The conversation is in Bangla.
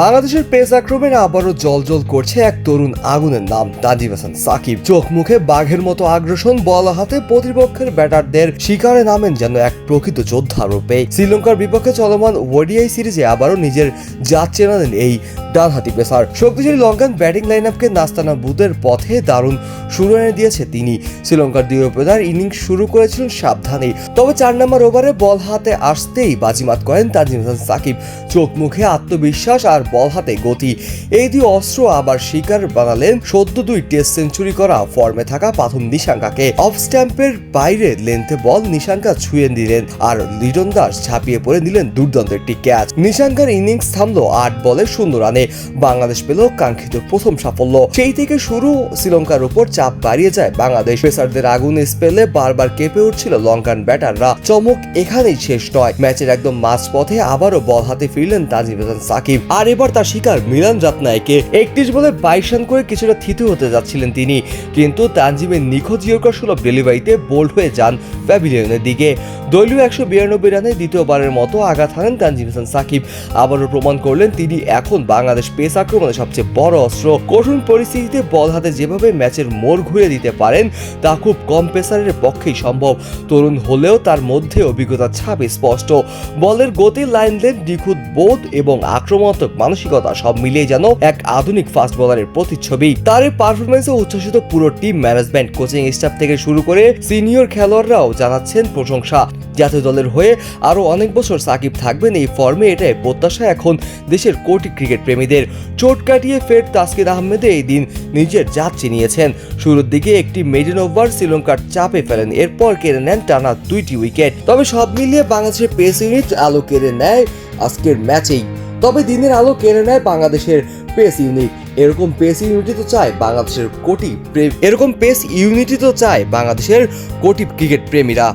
বাংলাদেশের পেস আক্রমণে আবারও জলজল করছে এক তরুণ আগুনের নাম তাজিব হাসান সাকিব। চোখ মুখে বাঘের মতো আগ্রাসন, বল হাতে প্রতিপক্ষের ব্যাটারদের শিকারে নামেন যেন এক প্রকৃত যোদ্ধা রূপে। শ্রীলঙ্কার বিপক্ষে চলমান ওডিআই সিরিজে আবারও নিজের জাত চেনালেন এই ডানহাতি পেসার। শক্তিশালী লঙ্কান ব্যাটিং লাইন আপকে নাস্তানা বুদের পথে দারুণ শুরু এনে দিয়েছে তিনি। শ্রীলঙ্কার দুই ওপেনার ইনিংস শুরু করেছিলেন সাবধানে তবে চার নম্বর ওভারে বল হাতে আসতেই বাজিমাত করেন তাজিম হাসান সাকিব। চোখ মুখে আত্মবিশ্বাস আর বল হাতে গতি। এই দুই অস্ত্র আবার শিকার বানালেন সদ্য দুই টেস্ট সেঞ্চুরি করা ফর্মে থাকা প্রথম নিশাঙ্কাকে। অফ স্ট্যাম্পের বাইরে লেন্থে বল নিশাঙ্কা ছুঁয়ে দিলেন আর লিটন দাস ঝাঁপিয়ে পড়ে নিলেন দুর্দান্ত একটি ক্যাচ। নিশাঙ্কার ইনিংস থামলো আট বলে শূন্য রানে। বাংলাদেশ পেল কাঙ্ক্ষিত প্রথম সাফল্য। সেই থেকে শুরু শ্রীলঙ্কার উপর চাপ বাড়িয়ে যায় বাংলাদেশ। পেসারদের আগুন স্পেলে বারবার কেঁপে উঠছিল লঙ্কান ব্যাটাররা। চমক এখানেই শেষ নয়। ম্যাচের একদম মাঝ পথে আবারও বল হাতে ফিরলেন তাজিম হাসান সাকিব। আর এবার তার শিকার মিলান রাতনায়কে একত্রিশ বলে বাইশ রান করে কিছুটা থিতু হতে যাচ্ছিলেন তিনি। কিন্তু তানজিমের নিখোঁজ ইয়র্কার সুলভ ডেলিভারিতে বোল্ড হয়ে যান প্যাভিলিয়নের দিকে। দলীয় একশো বিরানব্বই রানে দ্বিতীয়বারের মতো আঘাত হানেন তানজিম হাসান সাকিব। আবারও প্রমাণ করলেন তিনি এখন বাংলাদেশ পেস আক্রমণে সবচেয়ে বড় অস্ত্র। কঠিন পরিস্থিতিতে বল হাতে যেভাবে ম্যাচের মোড় ঘুরে দিতে পারেন, তা খুব কম পেসারের পক্ষেই সম্ভব। তরুণ হলেও তার মধ্যে অভিজ্ঞতা ছাপ স্পষ্ট। বলের গতি, লাইন লেন নিখুঁত বোধ এবং আক্রমণাত্মক মানসিকতা সব মিলিয়ে যেন এক আধুনিক ফাস্ট বলারের প্রতিচ্ছবি। তার এই পারফরমেন্সে উচ্ছ্বসিত পুরো টিম ম্যানেজমেন্ট কোচিং স্টাফ থেকে শুরু করে সিনিয়র খেলোয়াড়রাও জানাচ্ছেন প্রশংসা। জাতীয় দলের হয়ে আরও অনেক বছর সাকিব থাকবেন এই ফর্মে এটাই প্রত্যাশা এখন দেশের কোটি ক্রিকেট প্রেমীদের। চোট কাটিয়ে ফের তাসকির আহমেদে এই দিন নিজের জাত চিনিয়েছেন। শুরুর দিকে একটি মেডেন ওভার শ্রীলঙ্কার চাপে ফেলেন, এরপর কেড়ে নেন টানা দুইটি উইকেট তবে সব মিলিয়ে বাংলাদেশের পেস ইউনিট আলো কেড়ে নেয় আজকের ম্যাচেই তবে দিনের আলো কেড়ে নেয় বাংলাদেশের পেস ইউনিট। এরকম পেস ইউনিটি তো চায় বাংলাদেশের কোটি প্রেম এরকম পেস ইউনিটি তো চায় বাংলাদেশের কোটি ক্রিকেট প্রেমীরা।